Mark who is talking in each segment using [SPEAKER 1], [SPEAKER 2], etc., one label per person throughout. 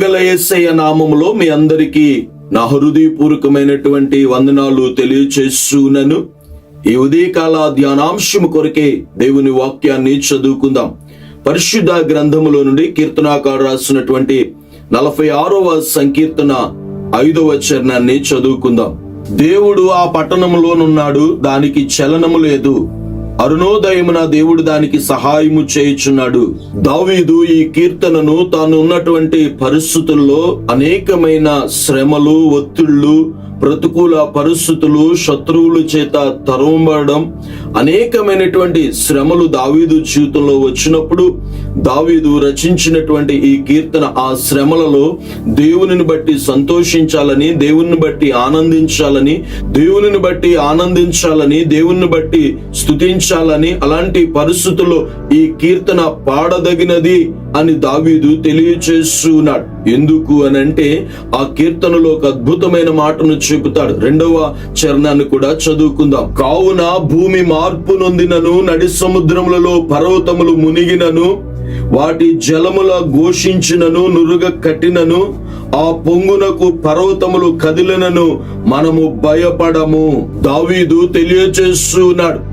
[SPEAKER 1] కృపగల యేసయ్య నామములో మీ అందరికీ నా హృదయపూర్వకమైనటువంటి వందనాలు తెలియచేస్తున్నాను. ఈ ఉదయకాల ధ్యానాంశము కొరకే దేవుని వాక్యాన్ని చదువుకుందాం. పరిశుద్ధ గ్రంథములో నుండి కీర్తనాకారు రాసినటువంటి నలభై ఆరవ సంకీర్తన ఐదవ చరణాన్ని చదువుకుందాం. దేవుడు ఆ పట్టణములోనున్నాడు దానికి చలనము లేదు. అరుణోదయమున దేవుడు దానికి సహాయము చేయుచున్నాడు. దావీదు ఈ కీర్తనను తాను ఉన్నటువంటి పరిస్థితుల్లో అనేకమైన శ్రమలు ఒత్తిళ్ళు ప్రతికూల పరిస్థితులు శత్రువుల చేత తరవబడడం అనేకమైనటువంటి శ్రమలు దావీదు జీవితంలో వచ్చినప్పుడు దావీదు రచించినటువంటి ఈ కీర్తన ఆ శ్రమలలో దేవునిని బట్టి సంతోషించాలని దేవుని బట్టి ఆనందించాలని దేవునిని బట్టి ఆనందించాలని దేవుని బట్టి స్థుతించాలని అలాంటి పరిస్థితుల్లో ఈ కీర్తన పాడదగినది అని దావీదు తెలియచేస్తున్నాడు. ఎందుకు అని అంటే ఆ కీర్తనలో ఒక అద్భుతమైన మాటను చెబుతాడు. రెండవ చరణాన్ని కూడా చదువుకుందాం. కావున భూమి మార్పు నొందినను నడి సముద్రములలో పర్వతములు మునిగినను వాటి జలముల ఘోషించినను నురుగ కట్టినను ఆ పొంగునకు పర్వతములు కదిలినను మనము భయపడము. దావీదు తెలియచేస్తున్నాడు.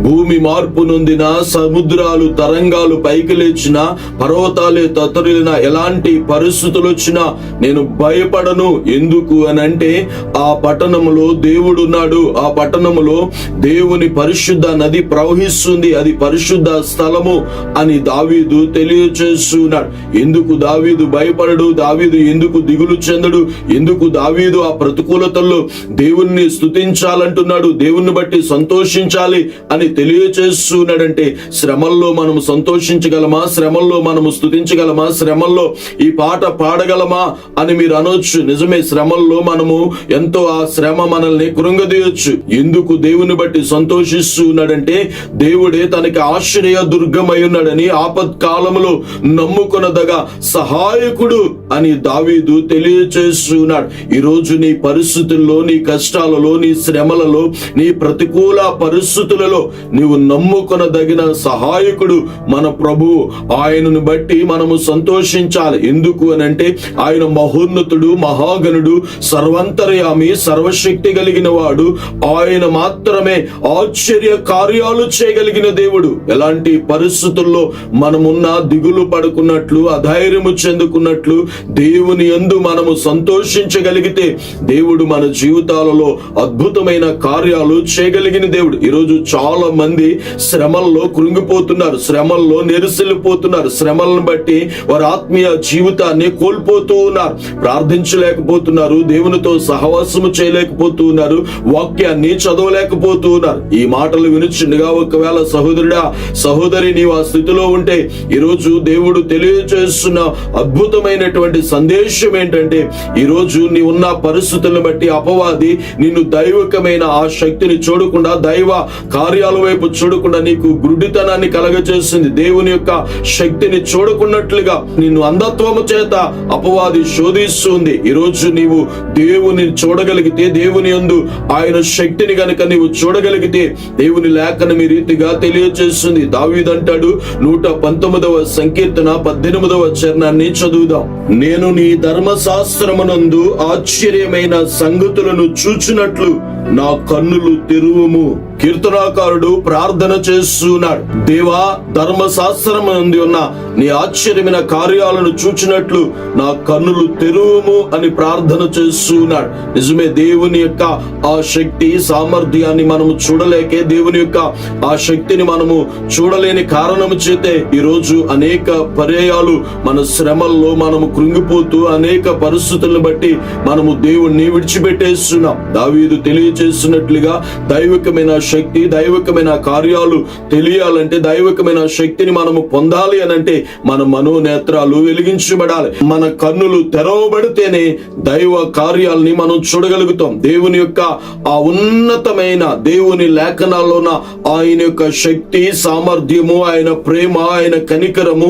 [SPEAKER 1] భూమి మార్పు నొందిన సముద్రాలు తరంగాలు పైకి లేచిన పర్వతాలే తత్తరిన ఎలాంటి పరిస్థితులు వచ్చినా నేను భయపడను. ఎందుకు అని అంటే ఆ పట్టణములో దేవుడున్నాడు. ఆ పట్టణములో దేవుని పరిశుద్ధ నది ప్రవహిస్తుంది. అది పరిశుద్ధ స్థలము అని దావీదు తెలియచేస్తున్నాడు. ఎందుకు దావీదు భయపడడు? దావీదు ఎందుకు దిగులు చెందడు? ఎందుకు దావీదు ఆ ప్రతికూలతల్లో దేవుణ్ణి స్తుతించాలంటున్నాడు? దేవుణ్ణి బట్టి సంతోషించాలి అని తెలియచేస్తున్నాడంటే శ్రమల్లో మనము సంతోషించగలమా? శ్రమల్లో మనము స్తుతించగలమా? శ్రమల్లో ఈ పాట పాడగలమా అని మీరు అనొచ్చు. నిజమే శ్రమల్లో మనము ఎంతో ఆ శ్రమ మనల్ని కృంగదీయొచ్చు. ఎందుకు దేవుని బట్టి సంతోషిస్తున్నాడంటే దేవుడే తనకి ఆశ్రయ దుర్గమై ఉన్నాడని ఆపత్కాలములో నమ్ముకున్నదగా సహాయకుడు అని దావీదు తెలియచేస్తున్నాడు. ఈరోజు నీ పరిస్థితుల్లో నీ కష్టాలలో నీ శ్రమలలో నీ ప్రతికూల పరిస్థితులలో నీవు నమ్ముకొనదగిన సహాయకుడు మన ప్రభు. ఆయనను బట్టి మనము సంతోషించాలి. ఎందుకు అని అంటే ఆయన మహోన్నతుడు మహాగణుడు సర్వంతర్యామి సర్వశక్తి కలిగిన వాడు ఆయన మాత్రమే ఆశ్చర్య కార్యాలు చేయగలిగిన దేవుడు. ఎలాంటి పరిస్థితుల్లో మనమున్న దిగులు పడుకున్నట్లు అధైర్యము చెందుకున్నట్లు దేవుని ఎందు మనము సంతోషించగలిగితే దేవుడు మన జీవితాలలో అద్భుతమైన కార్యాలు చేయగలిగిన దేవుడు. ఈరోజు చాలా మంది శ్రమల్లో కృంగిపోతున్నారు శ్రమల్లో నెరిసిల్లిపోతున్నారు. శ్రమలను బట్టి వారి ఆత్మీయ జీవితాన్ని కోల్పోతూ ఉన్నారు. ప్రార్థించలేకపోతున్నారు దేవునితో సహవాసము చేయలేకపోతూ ఉన్నారు వాక్యాన్ని చదవలేకపోతూ ఉన్నారు ఈ మాటలు వినుచుండగా ఒకవేళ సహోదరుడా సహోదరి నీవు ఆ స్థితిలో ఉంటే ఈరోజు దేవుడు తెలియజేస్తున్న అద్భుతమైనటువంటి సందేశం ఏంటంటే ఈరోజు నీ ఉన్న పరిస్థితులను బట్టి అపవాది నిన్ను దైవికమైన ఆ శక్తిని చూడకుండా దైవ కార్యాలు వైపు చూడకుండా నీకు గుడ్డితనాన్ని కలగజేసింది. దేవుని యొక్క శక్తిని చూడకున్నట్లుగా నిన్ను అంధత్వము చేత అపవాది శోధిస్తుంది. ఈరోజు నీవు దేవుని చూడగలిగితే దేవుని యందు ఆయన శక్తిని గనక నీవు చూడగలిగితే దేవుని లేఖనం ఈ రీతిగా తెలియజేస్తుంది. దావీదంటాడు నూట పంతొమ్మిదవ సంకీర్తన పద్దెనిమిదవ చరణాన్ని చదువుదాం. నేను నీ ధర్మశాస్త్రమునందు ఆశ్చర్యమైన సంగతులను చూచినట్లు నా కన్నులు తెరువము. కీర్తనాకారుడు ప్రార్థన చేస్తున్నాడు. దేవా ధర్మశాస్త్రం నుండి ఉన్న నీ ఆశ్చర్యమైన కార్యాలను చూచినట్లు నా కన్నులు తెరువము అని ప్రార్థన చేస్తున్నాడు. నిజమే దేవుని యొక్క ఆ శక్తి సామర్థ్యాన్ని మనము చూడలేకే దేవుని యొక్క ఆ శక్తిని మనము చూడలేని కారణము చేతే ఈరోజు అనేక పర్యాయాలు మన శ్రమల్లో మనము కృంగిపోతూ అనేక పరిస్థితులను బట్టి మనము దేవుణ్ణి విడిచిపెట్టేస్తున్నాం. దావీదు చేస్తున్నట్లుగా దైవికమైన శక్తి దైవికమైన కార్యాలు తెలియాలంటే దైవికమైన శక్తిని మనము పొందాలి అని అంటే మన మనోనేత్రాలు వెలిగించబడాలి. మన కన్నులు తెరవబడితేనే దైవ కార్యాలని మనం చూడగలుగుతాం. దేవుని యొక్క ఆ ఉన్నతమైన దేవుని లేఖనాల్లోన ఆయన యొక్క శక్తి సామర్థ్యము ఆయన ప్రేమ ఆయన కనికరము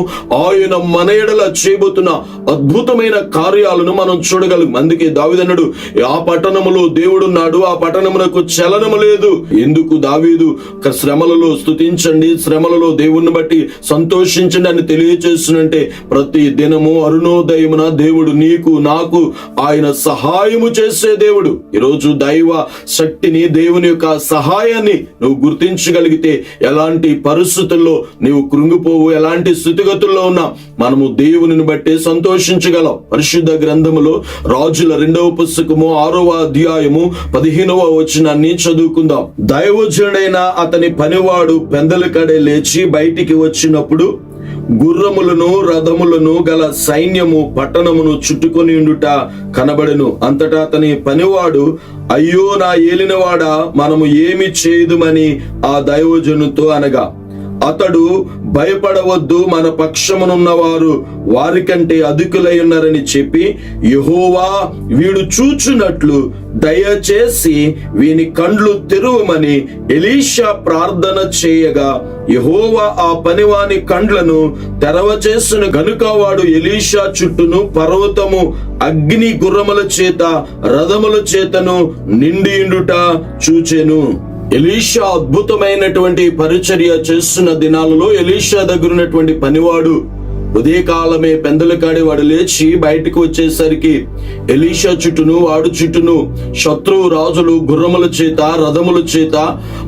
[SPEAKER 1] ఆయన మన ఎడల చేయబోతున్న అద్భుతమైన కార్యాలను మనం చూడగలం అందుకే దావిదనుడు ఆ పట్టణములో దేవుడున్నాడు ఆ పట్టణమునకు చలనము లేదు. ఎందుకు దావీదు? క- శ్రమలలో స్థుతించండి శ్రమలలో దేవుణ్ణి బట్టి సంతోషించండి అని తెలియచేస్తున్నంటే ప్రతి దినము అరుణోదయమున దేవుడు నీకు నాకు ఆయన సహాయము చేసే దేవుడు. ఈరోజు దైవ శక్తిని దేవుని యొక్క సహాయాన్ని నువ్వు గుర్తించగలిగితే ఎలాంటి పరిస్థితుల్లో నీవు కృంగిపోవు ఎలాంటి స్థితిగతుల్లో ఉన్నా మనము దేవునిని బట్టి సంతోషించగలం. పరిశుద్ధ గ్రంథములో రాజుల రెండవ పుస్తకము ఆరవ అధ్యాయము పదిహేనవ వచనాన్ని చదువుకుందాం దైవజనుడైన అతని పనివాడు పెందల కడే లేచి బయటికి వచ్చినప్పుడు గుర్రములను రథములను గల సైన్యము పట్టణమును చుట్టుకొని ఉండుట కనబడెను. అంతటా అతని పనివాడు అయ్యో నా ఏలినవాడా మనము ఏమి చేయదుమని ఆ దైవజనుతో అనగా అతడు భయపడవద్దు మన పక్షమునున్నవారు వారికంటే అధికులై ఉన్నారని చెప్పి యహోవా వీడు చూచున్నట్లు దయచేసి వీని కండ్లు తెరువమని ఎలీషా ప్రార్థన చేయగా యహోవా ఆ పనివాని కండ్లను తెరవచేసిన గనుక వాడు ఎలీషా చుట్టూను పర్వతము అగ్ని గుర్రముల చేత రథముల చేతను నిండియుండుట చూచెను. ఎలీషా అద్భుతమైనటువంటి పరిచర్య చేస్తున్న దినాలలో ఎలీషా దగ్గర ఉన్నటువంటి పనివాడు ఉదయకాలమే పెందల కాడి వాడు లేచి బయటకు వచ్చేసరికి ఎలీషా చుట్టూను వాడు చుట్టూను శత్రువు రాజులు గుర్రముల చేత రథముల చేత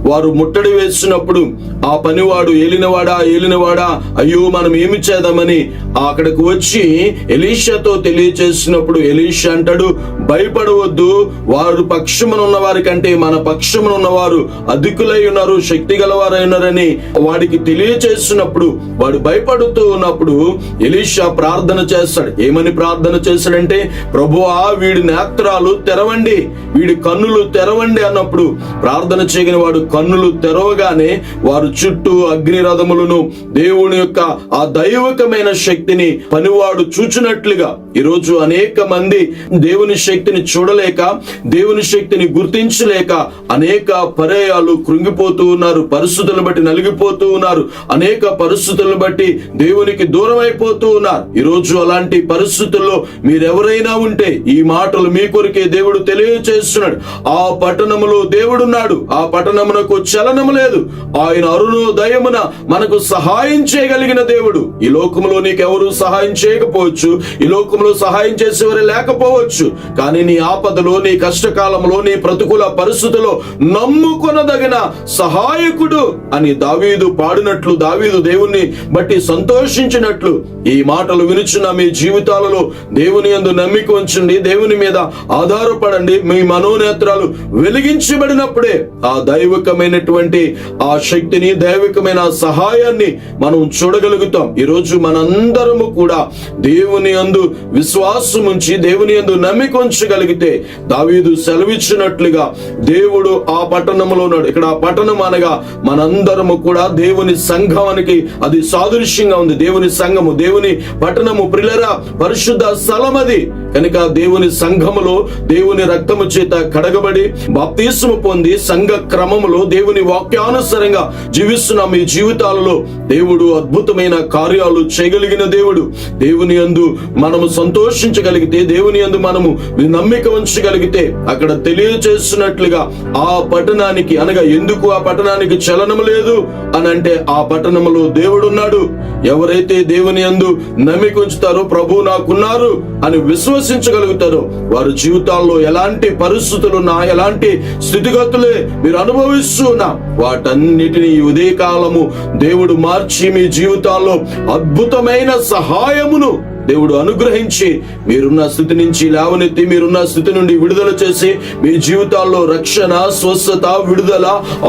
[SPEAKER 1] వారు ముట్టడి వేసినప్పుడు ఆ పనివాడు ఏలినవాడా ఏలినవాడా అయ్యో మనం ఏమి చేద్దామని అక్కడికి వచ్చి ఎలీషాతో తెలియచేసినప్పుడు ఎలీషా అంటాడు భయపడవద్దు వారు పక్షమున ఉన్న వారి కంటే మన పక్షమున ఉన్నవారు అధికులై ఉన్నారు శక్తి గలవారై ఉన్నారని వాడికి తెలియచేసినప్పుడు వాడు భయపడుతూ ఉన్నప్పుడు ఎలీషా ప్రార్థన చేస్తాడు. ఏమని ప్రార్థన చేస్తాడంటే ప్రభువా వీడి నేత్రాలు తెరవండి వీడి కన్నులు తెరవండి అన్నప్పుడు ప్రార్థన చేయని వాడు కన్నులు తెరవగానే వారు చుట్టూ అగ్నిరథములను దేవుని యొక్క ఆ దైవకమైన శక్తిని పనివాడు చూచినట్లుగా ఈరోజు అనేక మంది దేవుని శక్తిని చూడలేక దేవుని శక్తిని గుర్తించలేక అనేక పర్యాయాలు కృంగిపోతూ ఉన్నారు పరిస్థితులను బట్టి నలిగిపోతూ ఉన్నారు అనేక పరిస్థితులను బట్టి దేవునికి దూరం అయిపోతూ ఉన్నారు. ఈరోజు అలాంటి పరిస్థితుల్లో మీరెవరైనా ఉంటే ఈ మాటలు మీ కొరికే దేవుడు తెలియచేస్తున్నాడు. ఆ పట్టణములో దేవుడున్నాడు ఆ పట్టణమునకు చలనము లేదు. ఆయన అరుణోదయమున మనకు సహాయం చేయగలిగిన దేవుడు. ఈ లోకంలో నీకెవరు సహాయం చేయకపోవచ్చు ఈ లోకంలో సహాయం చేసేవారు లేకపోవచ్చు. కానీ నీ ఆపదలో నీ కష్టకాలంలో నీ ప్రతికూల పరిస్థితుల్లో నమ్ముకొనదగిన సహాయకుడు అని దావీదు పాడినట్లు దావీదు దేవుణ్ణి బట్టి సంతోషించినట్లు ఈ మాటలు వినుచున్న మీ జీవితాలలో దేవుని యందు నమ్మిక ఉంచండి దేవుని మీద ఆధారపడండి. మీ మనోనేత్రాలు వెలిగించబడినప్పుడే ఆ దైవికమైనటువంటి ఆ శక్తిని దైవికమైన సహాయాన్ని మనం చూడగలుగుతాం. ఈరోజు మనందరము కూడా దేవుని యందు విశ్వాసం ఉంచి దేవుని యందు నమ్మిక ఉంచగలిగితే దావీదు సెలవిచ్చినట్లుగా దేవుడు ఆ పట్టణంలో ఉన్నాడు. ఇక్కడ ఆ పట్టణం అనగా మనందరము కూడా దేవుని సంఘానికి అది సాదృశ్యంగా ఉంది. దేవుని సంఘము దేవుని పట్టణము ప్రిలరా పరిశుద్ధ స్థలం అది. కనుక దేవుని సంఘములో దేవుని రక్తము చేత కడగబడి బాప్తీసము పొంది సంఘ క్రమములో దేవుని వాక్యానుసరంగా జీవిస్తున్న. మీ జీవితాలలో దేవుడు అద్భుతమైన కార్యాలు చేయగలిగిన దేవుడు. దేవుని యందు మనము సంతోషించగలిగితే దేవుని యందు మనము నమ్మిక ఉంచగలిగితే అక్కడ తెలియచేస్తున్నట్లుగా ఆ పట్టణానికి అనగా ఎందుకు ఆ పట్టణానికి చలనం లేదు అని అంటే ఆ పట్టణములో దేవుడు ఉన్నాడు ఎవరైతే దేవుని యందు నమ్మిక ఉంచుతారో ప్రభు నాకున్నారు అని విశ్వసించగలుగుతారో వారి జీవితాల్లో ఎలాంటి పరిస్థితులున్నా ఎలాంటి స్థితిగతులే మీరు అనుభవిస్తున్నా వాటన్నిటిని ఈ ఉదయకాలము దేవుడు మార్చి మీ జీవితాల్లో అద్భుతమైన సహాయమును దేవుడు అనుగ్రహించి మీరున్న స్థితి నుంచి లేవనెత్తి మీరున్న స్థితి నుండి విడుదల చేసి మీ జీవితాల్లో రక్షణ స్వస్థత విడుదల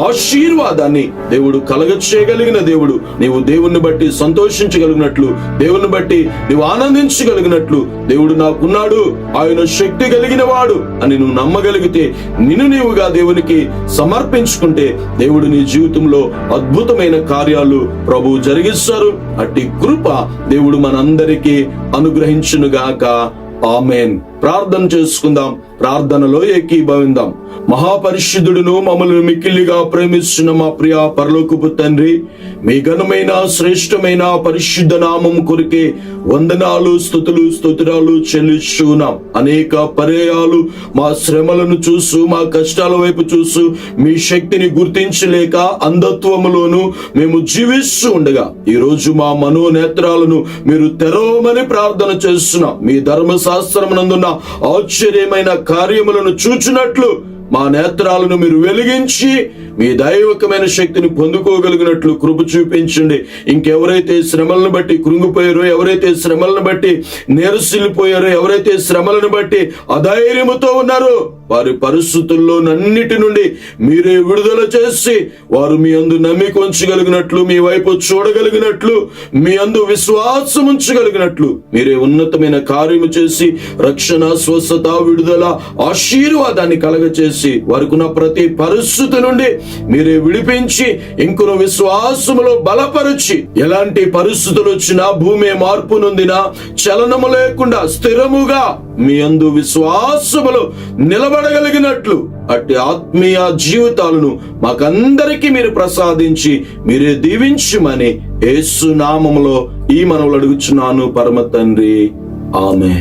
[SPEAKER 1] ఆశీర్వాదాన్ని దేవుడు కలగ చేయగలిగిన దేవుడు. నీవు దేవుణ్ణి బట్టి సంతోషించగలిగినట్లు దేవుని బట్టి నీవు ఆనందించగలిగినట్లు దేవుడు నాకున్నాడు. ఆయన శక్తి కలిగిన వాడు అని నువ్వు నమ్మగలిగితే నిన్ను నీవుగా దేవునికి సమర్పించుకుంటే దేవుడు నీ జీవితంలో అద్భుతమైన కార్యాలు ప్రభు జరిగిస్తారు. అట్టి కృప దేవుడు మనందరికీ అనుగ్రహించునుగాక. ఆమెన్. ప్రార్థన చేసుకుందాం. ప్రార్థనలో ఏకీభవిందాం. మహాపరిశుద్ధుడును మమ్మల్ని మిక్కిలిగా ప్రేమిస్తున్న మా ప్రియ పరలోకపు తండ్రి మీ ఘనమైన శ్రేష్టమైన పరిశుద్ధ నామం కొరికే వందనాలు స్థుతులు స్తోత్రాలు చెల్లిస్తున్నాం అనేక పర్యాయాలు మా శ్రమలను చూసు మా కష్టాల వైపు చూసు మీ శక్తిని గుర్తించలేక అంధత్వములోను మేము జీవిస్తూ ఉండగా ఈ రోజు మా మనోనేత్రాలను మీరు తెరవమని ప్రార్థన చేస్తున్నాం. మీ ధర్మశాస్త్రమునందున్న ఆశ్చర్యమైన కార్యములను చూచినట్లు మా నేత్రాలను మీరు వెలిగించి మీ దైవకమైన శక్తిని పొందుకోగలిగినట్లు కృప చూపించండి. ఇంకెవరైతే శ్రమలను బట్టి కృంగిపోయారో ఎవరైతే శ్రమలను బట్టి నీరసిల్లిపోయారో ఎవరైతే శ్రమలను బట్టి అధైర్యముతో ఉన్నారో వారి పరిస్థితుల్లోనన్నిటి నుండి మీరే విడుదల చేసి వారు మీ అందు నమ్మిక ఉంచగలిగినట్లు మీ వైపు చూడగలిగినట్లు మీ అందు విశ్వాసం ఉంచగలిగినట్లు మీరే ఉన్నతమైన కార్యము చేసి రక్షణ స్వస్థత విడుదల ఆశీర్వాదాన్ని కలగచేసి వారికున్న ప్రతి పరిస్థితి నుండి మీరే విడిపించి ఇంకొన విశ్వాసములో బలపరిచి ఎలాంటి పరిస్థితులు వచ్చినా భూమి మార్పు నొందినా చలనము లేకుండా స్థిరముగా మీ అందు విశ్వాసములో నిలబడగలిగినట్లు. అట్టి ఆత్మీయ జీవితాలను మాకందరికీ మీరు ప్రసాదించి మీరే దీవించమని యేసు నామములో ఈ మనవులు అడుగుచున్నాను పరమ తండ్రి. ఆమె